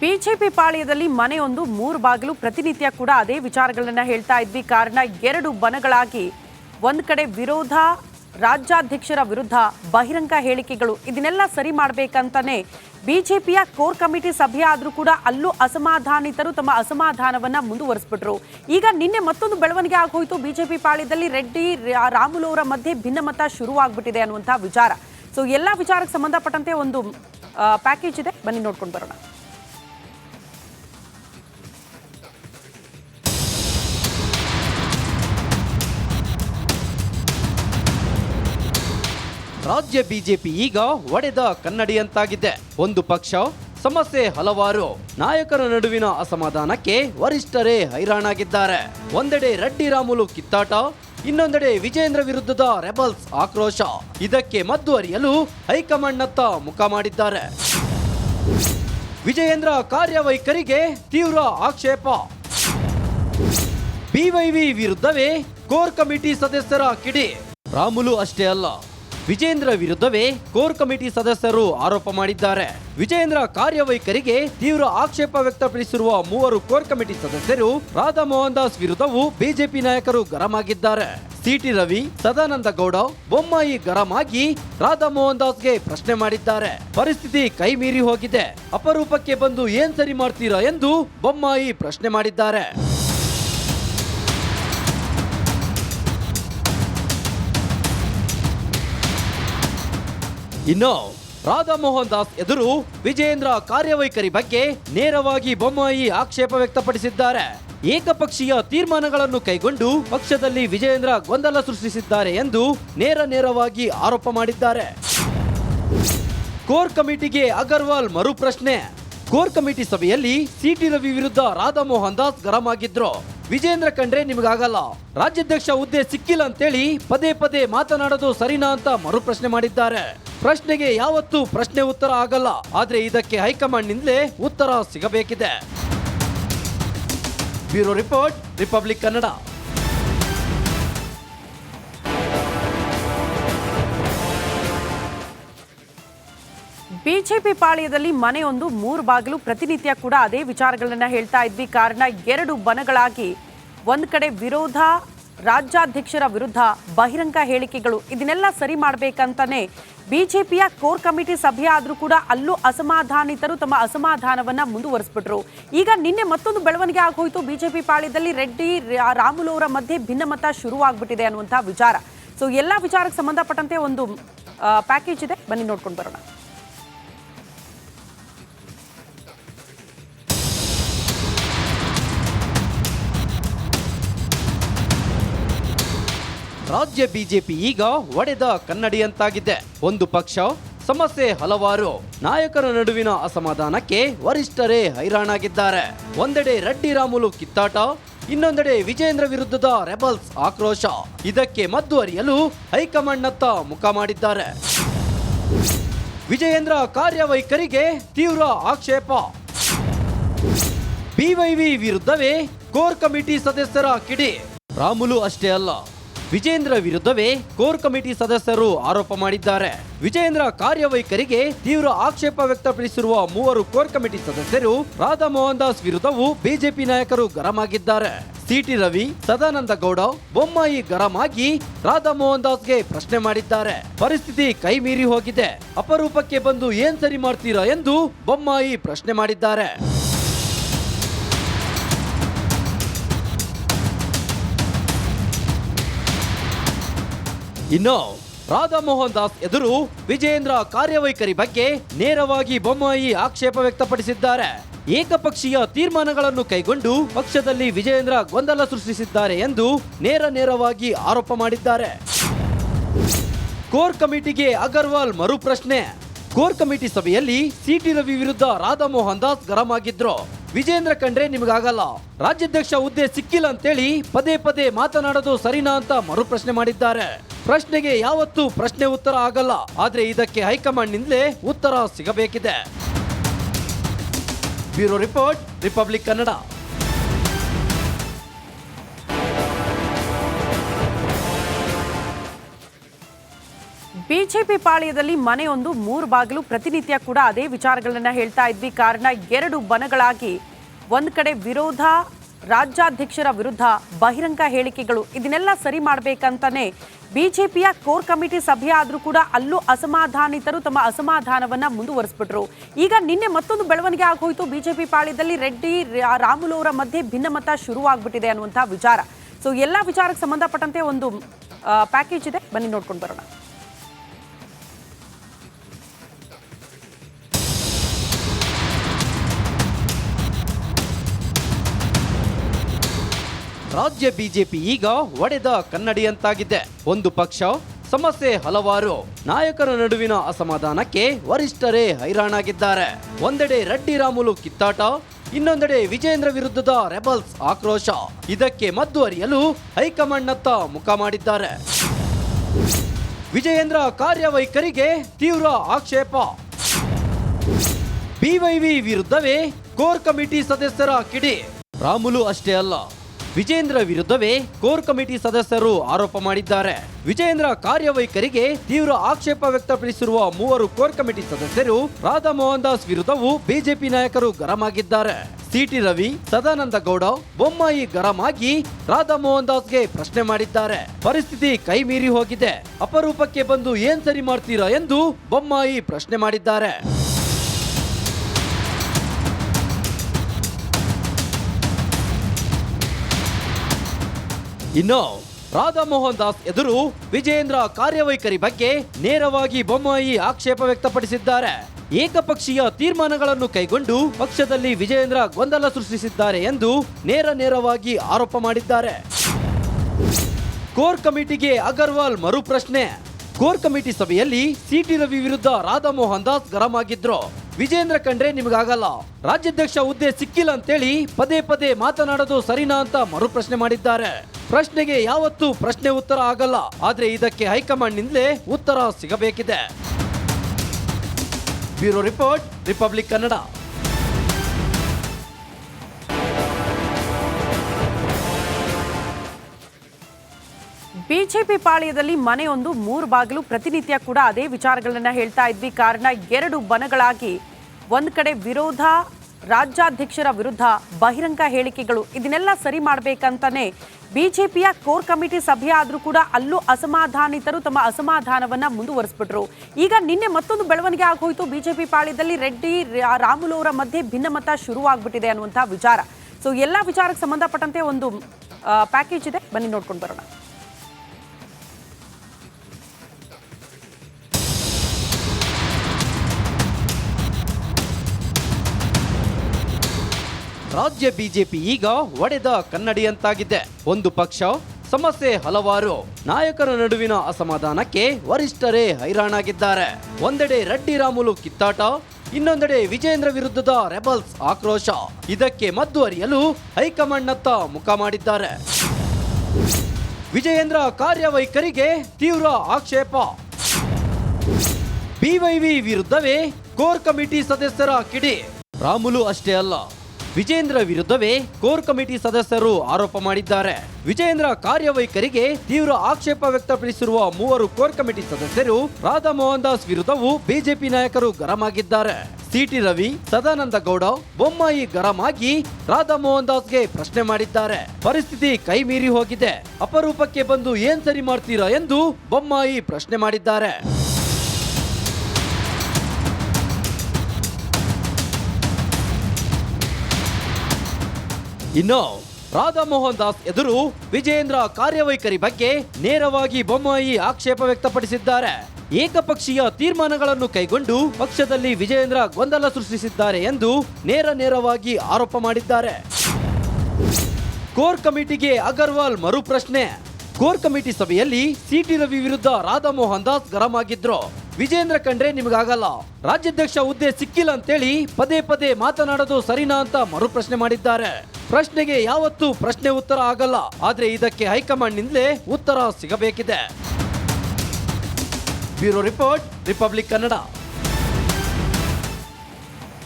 BJP ಪಾಳ್ಯದಲ್ಲಿ ಮನೆಯೊಂದು ಮೂರು ಬಾಗಿಲು ಪ್ರತಿನಿತ್ಯ ಕೂಡ ಅದೇ ವಿಚಾರಗಳನ್ನ ಹೇಳ್ತಾ ಇದ್ವಿ. ಕಾರಣ ಎರಡು ಬನಗಳಾಗಿ ಒಂದ್ ಕಡೆ ವಿರೋಧ, ರಾಜ್ಯಾಧ್ಯಕ್ಷರ ವಿರುದ್ಧ ಬಹಿರಂಗ ಹೇಳಿಕೆಗಳು. ಇದನ್ನೆಲ್ಲ ಸರಿ ಮಾಡಬೇಕಂತಾನೆ ಬಿಜೆಪಿಯ ಕೋರ್ ಕಮಿಟಿ ಸಭೆ ಆದರೂ ಕೂಡ ಅಲ್ಲೂ ಅಸಮಾಧಾನಿತರು ತಮ್ಮ ಅಸಮಾಧಾನವನ್ನ ಮುಂದುವರಿಸ್ಬಿಟ್ರು. ಈಗ ನಿನ್ನೆ ಮತ್ತೊಂದು ಬೆಳವಣಿಗೆ ಆಗೋಯ್ತು. ಬಿಜೆಪಿ ಪಾಳ್ಯದಲ್ಲಿ ರೆಡ್ಡಿ ರಾಮುಲು ಅವರ ಮಧ್ಯೆ ಭಿನ್ನಮತ ಶುರುವಾಗ್ಬಿಟ್ಟಿದೆ ಅನ್ನುವಂತಹ ವಿಚಾರ. ಸೊ ಎಲ್ಲ ವಿಚಾರಕ್ಕೆ ಸಂಬಂಧಪಟ್ಟಂತೆ ಒಂದು ಪ್ಯಾಕೇಜ್ ಇದೆ. ಬನ್ನಿ ನೋಡ್ಕೊಂಡು ಬರೋಣ. ರಾಜ್ಯ ಬಿಜೆಪಿ ಈಗ ಒಡೆದ ಕನ್ನಡಿಯಂತಾಗಿದೆ ಒಂದು ಪಕ್ಷ, ಸಮಸ್ಯೆ ಹಲವಾರು. ನಾಯಕರ ನಡುವಿನ ಅಸಮಾಧಾನಕ್ಕೆ ವರಿಷ್ಠರೇ ಹೈರಾಣಾಗಿದ್ದಾರೆ. ಒಂದೆಡೆ ರೆಡ್ಡಿ ರಾಮುಲು ಕಿತ್ತಾಟ, ಇನ್ನೊಂದೆಡೆ ವಿಜೇಂದ್ರ ವಿರುದ್ಧದ ರೆಬಲ್ಸ್ ಆಕ್ರೋಶ. ಇದಕ್ಕೆ ಮದ್ದು ಅರಿಯಲು ಹೈಕಮಾಂಡ್ನತ್ತ ಮುಖ ಮಾಡಿದ್ದಾರೆ. ವಿಜಯೇಂದ್ರ ಕಾರ್ಯವೈಖರಿಗೆ ತೀವ್ರ ಆಕ್ಷೇಪ. ಬಿವೈವಿ ವಿರುದ್ಧವೇ ಕೋರ್ ಕಮಿಟಿ ಸದಸ್ಯರ ಕಿಡಿ. ರಾಮುಲು ಅಷ್ಟೇ ಅಲ್ಲ ವಿಜೇಂದ್ರ ವಿರುದ್ಧವೇ ಕೋರ್ ಕಮಿಟಿ ಸದಸ್ಯರು ಆರೋಪ ಮಾಡಿದ್ದಾರೆ. ವಿಜೇಂದ್ರ ಕಾರ್ಯವೈಖರಿಗೆ ತೀವ್ರ ಆಕ್ಷೇಪ ವ್ಯಕ್ತಪಡಿಸಿರುವ ಮೂವರು ಕೋರ್ ಕಮಿಟಿ ಸದಸ್ಯರು ರಾಧಾ ಮೋಹನ್ ದಾಸ್ ವಿರುದ್ಧವೂ ಬಿಜೆಪಿ ನಾಯಕರು ಗರಂ ಆಗಿದ್ದಾರೆ ಸಿಟಿ ರವಿ, ಸದಾನಂದ ಗೌಡ, ಬೊಮ್ಮಾಯಿ ಗರಂ ಆಗಿ ರಾಧಾ ಮೋಹನ್ ದಾಸ್ಗೆ ಪ್ರಶ್ನೆ ಮಾಡಿದ್ದಾರೆ. ಪರಿಸ್ಥಿತಿ ಕೈ ಮೀರಿ ಹೋಗಿದೆ. ಅಪರೂಪಕ್ಕೆ ಬಂದು ಏನ್ ಸರಿ ಮಾಡ್ತೀರಾ ಎಂದು ಬೊಮ್ಮಾಯಿ ಪ್ರಶ್ನೆ ಮಾಡಿದ್ದಾರೆ. ಇನ್ನು ರಾಧಾ ಮೋಹನ್ ದಾಸ್ ಎದುರು ವಿಜಯೇಂದ್ರ ಕಾರ್ಯವೈಖರಿ ಬಗ್ಗೆ ನೇರವಾಗಿ ಬೊಮ್ಮಾಯಿ ಆಕ್ಷೇಪ ವ್ಯಕ್ತಪಡಿಸಿದ್ದಾರೆ. ಏಕಪಕ್ಷೀಯ ತೀರ್ಮಾನಗಳನ್ನು ಕೈಗೊಂಡು ಪಕ್ಷದಲ್ಲಿ ವಿಜಯೇಂದ್ರ ಗೊಂದಲ ಸೃಷ್ಟಿಸಿದ್ದಾರೆ ಎಂದು ನೇರ ನೇರವಾಗಿ ಆರೋಪ ಮಾಡಿದ್ದಾರೆ. ಕೋರ್ ಕಮಿಟಿಗೆ ಅಗರ್ವಾಲ್ ಮರು ಪ್ರಶ್ನೆ ಕೋರ್ ಕಮಿಟಿ ಸಭೆಯಲ್ಲಿ ಸಿಟಿ ರವಿ ವಿರುದ್ಧ ರಾಧಾ ಮೋಹನ್ ದಾಸ್ ಗರಂ ಆಗಿದ್ರು ವಿಜೇಂದ್ರ ಕಂಡ್ರೆ ನಿಮಗಾಗಲ್ಲ. ರಾಜ್ಯಾಧ್ಯಕ್ಷ ಹುದ್ದೆ ಸಿಕ್ಕಿಲ್ಲ ಅಂತೇಳಿ ಪದೇ ಪದೇ ಮಾತನಾಡೋದು ಸರಿನಾ ಅಂತ ಮರು ಪ್ರಶ್ನೆ ಮಾಡಿದ್ದಾರೆ. ಪ್ರಶ್ನೆಗೆ ಯಾವತ್ತೂ ಪ್ರಶ್ನೆ ಉತ್ತರ ಆಗಲ್ಲ. ಆದ್ರೆ ಇದಕ್ಕೆ ಹೈಕಮಾಂಡ್ ನಿಂದಲೇ ಉತ್ತರ ಸಿಗಬೇಕಿದೆ. Bureau report, Republic Kannada. BJP ಪಾಳ್ಯದಲ್ಲಿ ಮನೆಯೊಂದು ಮೂರು ಬಾಗಿಲು ಪ್ರತಿನಿತ್ಯ ಕೂಡ ಅದೇ ವಿಚಾರಗಳನ್ನ ಹೇಳ್ತಾ ಇದ್ವಿ. ಕಾರಣ ಎರಡು ಬನಗಳಾಗಿ ಒಂದ್ ಕಡೆ ವಿರೋಧ, ರಾಜ್ಯಾಧ್ಯಕ್ಷರ ವಿರುದ್ಧ ಬಹಿರಂಗ ಹೇಳಿಕೆಗಳು. ಇದನ್ನೆಲ್ಲ ಸರಿ ಮಾಡಬೇಕಂತಾನೆ ಬಿಜೆಪಿಯ ಕೋರ್ ಕಮಿಟಿ ಸಭೆ ಆದರೂ ಕೂಡ ಅಲ್ಲೂ ಅಸಮಾಧಾನಿತರು ತಮ್ಮ ಅಸಮಾಧಾನವನ್ನ ಮುಂದುವರಿಸ್ಬಿಟ್ರು. ಈಗ ನಿನ್ನೆ ಮತ್ತೊಂದು ಬೆಳವಣಿಗೆ ಆಗೋಯ್ತು. ಬಿಜೆಪಿ ಪಾಳ್ಯದಲ್ಲಿ ರೆಡ್ಡಿ ರಾಮುಲು ಅವರ ಮಧ್ಯೆ ಭಿನ್ನಮತ ಶುರುವಾಗ್ಬಿಟ್ಟಿದೆ ಅನ್ನುವಂಥ ವಿಚಾರ. ಸೊ ಎಲ್ಲ ವಿಚಾರಕ್ಕೆ ಸಂಬಂಧಪಟ್ಟಂತೆ ಒಂದು ಪ್ಯಾಕೇಜ್ ಇದೆ. ಬನ್ನಿ ನೋಡ್ಕೊಂಡು ಬರೋಣ. ರಾಜ್ಯ ಬಿಜೆಪಿ ಈಗ ಒಡೆದ ಕನ್ನಡಿಯಂತಾಗಿದೆ. ಒಂದು ಪಕ್ಷ, ಸಮಸ್ಯೆ ಹಲವಾರು. ನಾಯಕರ ನಡುವಿನ ಅಸಮಾಧಾನಕ್ಕೆ ವರಿಷ್ಠರೇ ಹೈರಾಣಾಗಿದ್ದಾರೆ. ಒಂದೆಡೆ ರೆಡ್ಡಿ ರಾಮುಲು ಕಿತ್ತಾಟ, ಇನ್ನೊಂದೆಡೆ ವಿಜೇಂದ್ರ ವಿರುದ್ಧದ ರೆಬಲ್ಸ್ ಆಕ್ರೋಶ. ಇದಕ್ಕೆ ಮದ್ದು ಅರಿಯಲು ಹೈಕಮಾಂಡ್ನತ್ತ ಮುಖ ಮಾಡಿದ್ದಾರೆ. ವಿಜಯೇಂದ್ರ ಕಾರ್ಯವೈಖರಿಗೆ ತೀವ್ರ ಆಕ್ಷೇಪ. ಬಿವೈವಿ ವಿರುದ್ಧವೇ ಕೋರ್ ಕಮಿಟಿ ಸದಸ್ಯರ ಕಿಡಿ. ರಾಮುಲು ಅಷ್ಟೇ ಅಲ್ಲ ವಿಜೇಂದ್ರ ವಿರುದ್ಧವೇ ಕೋರ್ ಕಮಿಟಿ ಸದಸ್ಯರು ಆರೋಪ ಮಾಡಿದ್ದಾರೆ. ವಿಜೇಂದ್ರ ಕಾರ್ಯವೈಖರಿಗೆ ತೀವ್ರ ಆಕ್ಷೇಪ ವ್ಯಕ್ತಪಡಿಸಿರುವ ಮೂವರು ಕೋರ್ ಕಮಿಟಿ ಸದಸ್ಯರು ರಾಧಾ ಮೋಹನ್ ದಾಸ್ ವಿರುದ್ಧವೂ ಬಿಜೆಪಿ ನಾಯಕರು ಗರಂ ಆಗಿದ್ದಾರೆ ಸಿಟಿ ರವಿ, ಸದಾನಂದ ಗೌಡ, ಬೊಮ್ಮಾಯಿ ಗರಂ ಆಗಿ ರಾಧಾ ಮೋಹನ್ ದಾಸ್ಗೆ ಪ್ರಶ್ನೆ ಮಾಡಿದ್ದಾರೆ. ಪರಿಸ್ಥಿತಿ ಕೈ ಮೀರಿ ಹೋಗಿದೆ. ಅಪರೂಪಕ್ಕೆ ಬಂದು ಏನ್ ಸರಿ ಮಾಡ್ತೀರಾ ಎಂದು ಬೊಮ್ಮಾಯಿ ಪ್ರಶ್ನೆ ಮಾಡಿದ್ದಾರೆ. ಇನ್ನು ರಾಧಾ ಮೋಹನ್ ದಾಸ್ ಎದುರು ವಿಜಯೇಂದ್ರ ಕಾರ್ಯವೈಖರಿ ಬಗ್ಗೆ ನೇರವಾಗಿ ಬೊಮ್ಮಾಯಿ ಆಕ್ಷೇಪ ವ್ಯಕ್ತಪಡಿಸಿದ್ದಾರೆ. ಏಕಪಕ್ಷೀಯ ತೀರ್ಮಾನಗಳನ್ನು ಕೈಗೊಂಡು ಪಕ್ಷದಲ್ಲಿ ವಿಜಯೇಂದ್ರ ಗೊಂದಲ ಸೃಷ್ಟಿಸಿದ್ದಾರೆ ಎಂದು ನೇರ ನೇರವಾಗಿ ಆರೋಪ ಮಾಡಿದ್ದಾರೆ. ಕೋರ್ ಕಮಿಟಿಗೆ ಅಗರ್ವಾಲ್ ಮರು ಪ್ರಶ್ನೆ ಕೋರ್ ಕಮಿಟಿ ಸಭೆಯಲ್ಲಿ ಸಿಟಿ ರವಿ ವಿರುದ್ಧ ರಾಧಾ ಮೋಹನ್ ದಾಸ್ ಗರಂ ಆಗಿದ್ರು ವಿಜೇಂದ್ರ ಕಂಡ್ರೆ ನಿಮಗಾಗಲ್ಲ. ರಾಜ್ಯಾಧ್ಯಕ್ಷ ಹುದ್ದೆ ಸಿಕ್ಕಿಲ್ಲ ಅಂತೇಳಿ ಪದೇ ಪದೇ ಮಾತನಾಡೋದು ಸರಿನಾ ಅಂತ ಮರು ಪ್ರಶ್ನೆ ಮಾಡಿದ್ದಾರೆ. ಪ್ರಶ್ನೆಗೆ ಯಾವತ್ತೂ ಪ್ರಶ್ನೆ ಉತ್ತರ ಆಗಲ್ಲ. ಆದ್ರೆ ಇದಕ್ಕೆ ಹೈಕಮಾಂಡ್ ನಿಂದಲೇ ಉತ್ತರ ಸಿಗಬೇಕಿದೆ. Bureau report, Republic Kannada. BJP ಪಾಳ್ಯದಲ್ಲಿ ಮನೆಯೊಂದು, ಮೂರು ಬಾಗಿಲು, ಪ್ರತಿನಿತ್ಯ ಕೂಡ ಅದೇ ವಿಚಾರಗಳನ್ನ ಹೇಳ್ತಾ ಇದ್ವಿ. ಕಾರಣ ಎರಡು ಬನಗಳಾಗಿ ಒಂದ್ ಕಡೆ ವಿರೋಧ, ರಾಜ್ಯಾಧ್ಯಕ್ಷರ ವಿರುದ್ಧ ಬಹಿರಂಗ ಹೇಳಿಕೆಗಳು. ಇದನ್ನೆಲ್ಲ ಸರಿ ಮಾಡಬೇಕಂತಾನೆ ಬಿಜೆಪಿಯ ಕೋರ್ ಕಮಿಟಿ ಸಭೆ ಆದರೂ ಕೂಡ ಅಲ್ಲೂ ಅಸಮಾಧಾನಿತರು ತಮ್ಮ ಅಸಮಾಧಾನವನ್ನ ಮುಂದುವರಿಸ್ಬಿಟ್ರು. ಈಗ ನಿನ್ನೆ ಮತ್ತೊಂದು ಬೆಳವಣಿಗೆ ಆಗೋಯ್ತು. ಬಿಜೆಪಿ ಪಾಳ್ಯದಲ್ಲಿ ರೆಡ್ಡಿ ರಾಮುಲು ಅವರ ಮಧ್ಯೆ ಭಿನ್ನಮತ ಶುರುವಾಗ್ಬಿಟ್ಟಿದೆ ಅನ್ನುವಂತಹ ವಿಚಾರ. ಸೊ ಎಲ್ಲ ವಿಚಾರಕ್ಕೆ ಸಂಬಂಧಪಟ್ಟಂತೆ ಒಂದು ಪ್ಯಾಕೇಜ್ ಇದೆ. ಬನ್ನಿ ನೋಡ್ಕೊಂಡು ಬರೋಣ. ರಾಜ್ಯ ಬಿಜೆಪಿ ಈಗ ಒಡೆದ ಕನ್ನಡಿಯಂತಾಗಿದೆ. ಒಂದು ಪಕ್ಷ, ಸಮಸ್ಯೆ ಹಲವಾರು. ನಾಯಕರ ನಡುವಿನ ಅಸಮಾಧಾನಕ್ಕೆ ವರಿಷ್ಠರೇ ಹೈರಾಣಾಗಿದ್ದಾರೆ. ಒಂದೆಡೆ ರೆಡ್ಡಿ ರಾಮುಲು ಕಿತ್ತಾಟ, ಇನ್ನೊಂದೆಡೆ ವಿಜೇಂದ್ರ ವಿರುದ್ಧದ ರೆಬಲ್ಸ್ ಆಕ್ರೋಶ. ಇದಕ್ಕೆ ಮದ್ದು ಅರಿಯಲು ಹೈಕಮಾಂಡ್ನತ್ತ ಮುಖ ಮಾಡಿದ್ದಾರೆ. ವಿಜಯೇಂದ್ರ ಕಾರ್ಯವೈಖರಿಗೆ ತೀವ್ರ ಆಕ್ಷೇಪ. ಬಿವೈವಿ ವಿರುದ್ಧವೇ ಕೋರ್ ಕಮಿಟಿ ಸದಸ್ಯರ ಕಿಡಿ. ರಾಮುಲು ಅಷ್ಟೇ ಅಲ್ಲ ವಿಜೇಂದ್ರ ವಿರುದ್ಧವೇ ಕೋರ್ ಕಮಿಟಿ ಸದಸ್ಯರು ಆರೋಪ ಮಾಡಿದ್ದಾರೆ. ವಿಜೇಂದ್ರ ಕಾರ್ಯವೈಖರಿಗೆ ತೀವ್ರ ಆಕ್ಷೇಪ ವ್ಯಕ್ತಪಡಿಸಿರುವ ಮೂವರು ಕೋರ್ ಕಮಿಟಿ ಸದಸ್ಯರು ರಾಧಾ ಮೋಹನ್ ದಾಸ್ ವಿರುದ್ಧವೂ ಬಿಜೆಪಿ ನಾಯಕರು ಗರಂ ಆಗಿದ್ದಾರೆ ಸಿಟಿ ರವಿ, ಸದಾನಂದ ಗೌಡ, ಬೊಮ್ಮಾಯಿ ಗರಂ ಆಗಿ ರಾಧಾ ಮೋಹನ್ ದಾಸ್ಗೆ ಪ್ರಶ್ನೆ ಮಾಡಿದ್ದಾರೆ. ಪರಿಸ್ಥಿತಿ ಕೈ ಮೀರಿ ಹೋಗಿದೆ. ಅಪರೂಪಕ್ಕೆ ಬಂದು ಏನ್ ಸರಿ ಮಾಡ್ತೀರಾ ಎಂದು ಬೊಮ್ಮಾಯಿ ಪ್ರಶ್ನೆ ಮಾಡಿದ್ದಾರೆ. ಇನ್ನು ರಾಧಾ ಮೋಹನ್ ದಾಸ್ ಎದುರು ವಿಜೇಂದ್ರ ಕಾರ್ಯವೈಖರಿ ಬಗ್ಗೆ ನೇರವಾಗಿ ಬೊಮ್ಮಾಯಿ ಆಕ್ಷೇಪ ವ್ಯಕ್ತಪಡಿಸಿದ್ದಾರೆ. ಏಕಪಕ್ಷೀಯ ತೀರ್ಮಾನಗಳನ್ನು ಕೈಗೊಂಡು ಪಕ್ಷದಲ್ಲಿ ವಿಜೇಂದ್ರ ಗೊಂದಲ ಸೃಷ್ಟಿಸಿದ್ದಾರೆ ಎಂದು ನೇರ ನೇರವಾಗಿ ಆರೋಪ ಮಾಡಿದ್ದಾರೆ. ಕೋರ್ ಕಮಿಟಿಗೆ ಅಗರ್ವಾಲ್ ಮರು ಪ್ರಶ್ನೆ ಕೋರ್ ಕಮಿಟಿ ಸಭೆಯಲ್ಲಿ ಸಿಟಿ ರವಿ ವಿರುದ್ಧ ರಾಧಾ ಮೋಹನ್ ದಾಸ್ ಗರಂ ಆಗಿದ್ರು ವಿಜೇಂದ್ರ ಕಂಡ್ರೆ ನಿಮಗಾಗಲ್ಲ. ರಾಜ್ಯಾಧ್ಯಕ್ಷ ಹುದ್ದೆ ಸಿಕ್ಕಿಲ್ಲ ಅಂತೇಳಿ ಪದೇ ಪದೇ ಮಾತನಾಡೋದು ಸರಿನಾ ಅಂತ ಮರು ಪ್ರಶ್ನೆ ಮಾಡಿದ್ದಾರೆ. ಪ್ರಶ್ನೆಗೆ ಯಾವತ್ತೂ ಪ್ರಶ್ನೆ ಉತ್ತರ ಆಗಲ್ಲ. ಆದ್ರೆ ಇದಕ್ಕೆ ಹೈಕಮಾಂಡ್ ನಿಂದಲೇ ಉತ್ತರ ಸಿಗಬೇಕಿದೆ. Bureau report, Republic Kannada. BJP ಪಾಳ್ಯದಲ್ಲಿ ಮನೆಯೊಂದು, ಮೂರು ಬಾಗಿಲು, ಪ್ರತಿನಿತ್ಯ ಕೂಡ ಅದೇ ವಿಚಾರಗಳನ್ನ ಹೇಳ್ತಾ ಇದ್ವಿ. ಕಾರಣ ಎರಡು ಬನಗಳಾಗಿ ಒಂದ್ ಕಡೆ ವಿರೋಧ, ರಾಜ್ಯಾಧ್ಯಕ್ಷರ ವಿರುದ್ಧ ಬಹಿರಂಗ ಹೇಳಿಕೆಗಳು. ಇದನ್ನೆಲ್ಲ ಸರಿ ಮಾಡಬೇಕಂತಾನೆ ಬಿಜೆಪಿಯ ಕೋರ್ ಕಮಿಟಿ ಸಭೆ ಆದರೂ ಕೂಡ ಅಲ್ಲೂ ಅಸಮಾಧಾನಿತರು ತಮ್ಮ ಅಸಮಾಧಾನವನ್ನ ಮುಂದುವರಿಸ್ಬಿಟ್ರು. ಈಗ ನಿನ್ನೆ ಮತ್ತೊಂದು ಬೆಳವಣಿಗೆ ಆಗೋಯ್ತು. ಬಿಜೆಪಿ ಪಾಳ್ಯದಲ್ಲಿ ರೆಡ್ಡಿ ರಾಮುಲು ಅವರ ಮಧ್ಯೆ ಭಿನ್ನಮತ ಶುರುವಾಗ್ಬಿಟ್ಟಿದೆ ಅನ್ನುವಂತಹ ವಿಚಾರ. ಸೊ ಎಲ್ಲ ವಿಚಾರಕ್ಕೆ ಸಂಬಂಧಪಟ್ಟಂತೆ ಒಂದು ಪ್ಯಾಕೇಜ್ ಇದೆ. ಬನ್ನಿ ನೋಡ್ಕೊಂಡು ಬರೋಣ. ರಾಜ್ಯ ಬಿಜೆಪಿ ಈಗ ಒಡೆದ ಕನ್ನಡಿಯಂತಾಗಿದೆ. ಒಂದು ಪಕ್ಷ, ಸಮಸ್ಯೆ ಹಲವಾರು. ನಾಯಕರ ನಡುವಿನ ಅಸಮಾಧಾನಕ್ಕೆ ವರಿಷ್ಠರೇ ಹೈರಾಣಾಗಿದ್ದಾರೆ. ಒಂದೆಡೆ ರೆಡ್ಡಿ ರಾಮುಲು ಕಿತ್ತಾಟ, ಇನ್ನೊಂದೆಡೆ ವಿಜೇಂದ್ರ ವಿರುದ್ಧದ ರೆಬಲ್ಸ್ ಆಕ್ರೋಶ. ಇದಕ್ಕೆ ಮದ್ದು ಅರಿಯಲು ಹೈಕಮಾಂಡ್ನತ್ತ ಮುಖ ಮಾಡಿದ್ದಾರೆ. ವಿಜಯೇಂದ್ರ ಕಾರ್ಯವೈಖರಿಗೆ ತೀವ್ರ ಆಕ್ಷೇಪ. ಬಿವೈವಿ ವಿರುದ್ಧವೇ ಕೋರ್ ಕಮಿಟಿ ಸದಸ್ಯರ ಕಿಡಿ. ರಾಮುಲು ಅಷ್ಟೇ ಅಲ್ಲ ವಿಜೇಂದ್ರ ವಿರುದ್ಧವೇ ಕೋರ್ ಕಮಿಟಿ ಸದಸ್ಯರು ಆರೋಪ ಮಾಡಿದ್ದಾರೆ. ವಿಜೇಂದ್ರ ಕಾರ್ಯವೈಖರಿಗೆ ತೀವ್ರ ಆಕ್ಷೇಪ ವ್ಯಕ್ತಪಡಿಸಿರುವ ಮೂವರು ಕೋರ್ ಕಮಿಟಿ ಸದಸ್ಯರು ರಾಧಾ ಮೋಹನ್ ದಾಸ್ ವಿರುದ್ಧವೂ ಬಿಜೆಪಿ ನಾಯಕರು ಗರಂ ಆಗಿದ್ದಾರೆ ಸಿಟಿ ರವಿ, ಸದಾನಂದ ಗೌಡ, ಬೊಮ್ಮಾಯಿ ಗರಂ ಆಗಿ ರಾಧಾ ಮೋಹನ್ ದಾಸ್ಗೆ ಪ್ರಶ್ನೆ ಮಾಡಿದ್ದಾರೆ. ಪರಿಸ್ಥಿತಿ ಕೈ ಮೀರಿ ಹೋಗಿದೆ. ಅಪರೂಪಕ್ಕೆ ಬಂದು ಏನ್ ಸರಿ ಮಾಡ್ತೀರಾ ಎಂದು ಬೊಮ್ಮಾಯಿ ಪ್ರಶ್ನೆ ಮಾಡಿದ್ದಾರೆ. ಇನ್ನು ರಾಧಾ ಮೋಹನ್ ದಾಸ್ ಎದುರು ವಿಜೇಂದ್ರ ಕಾರ್ಯವೈಖರಿ ಬಗ್ಗೆ ನೇರವಾಗಿ ಬೊಮ್ಮಾಯಿ ಆಕ್ಷೇಪ ವ್ಯಕ್ತಪಡಿಸಿದ್ದಾರೆ. ಏಕಪಕ್ಷೀಯ ತೀರ್ಮಾನಗಳನ್ನು ಕೈಗೊಂಡು ಪಕ್ಷದಲ್ಲಿ ವಿಜೇಂದ್ರ ಗೊಂದಲ ಸೃಷ್ಟಿಸಿದ್ದಾರೆ ಎಂದು ನೇರ ನೇರವಾಗಿ ಆರೋಪ ಮಾಡಿದ್ದಾರೆ. ಕೋರ್ ಕಮಿಟಿಗೆ ಅಗರ್ವಾಲ್ ಮರು ಪ್ರಶ್ನೆ ಕೋರ್ ಕಮಿಟಿ ಸಭೆಯಲ್ಲಿ ಸಿಟಿ ರವಿ ವಿರುದ್ಧ ರಾಧಾ ಮೋಹನ್ ದಾಸ್ ಗರಂ ಆಗಿದ್ರು ವಿಜೇಂದ್ರ ಕಂಡ್ರೆ ನಿಮಗಾಗಲ್ಲ. ರಾಜ್ಯಾಧ್ಯಕ್ಷ ಹುದ್ದೆ ಸಿಕ್ಕಿಲ್ಲ ಅಂತೇಳಿ ಪದೇ ಪದೇ ಮಾತನಾಡೋದು ಸರಿನಾ ಅಂತ ಮರು ಪ್ರಶ್ನೆ ಮಾಡಿದ್ದಾರೆ. ಪ್ರಶ್ನೆಗೆ ಯಾವತ್ತೂ ಪ್ರಶ್ನೆ ಉತ್ತರ ಆಗಲ್ಲ. ಆದ್ರೆ ಇದಕ್ಕೆ ಹೈಕಮಾಂಡ್ ನಿಂದಲೇ ಉತ್ತರ ಸಿಗಬೇಕಿದೆ. Bureau report, Republic Kannada.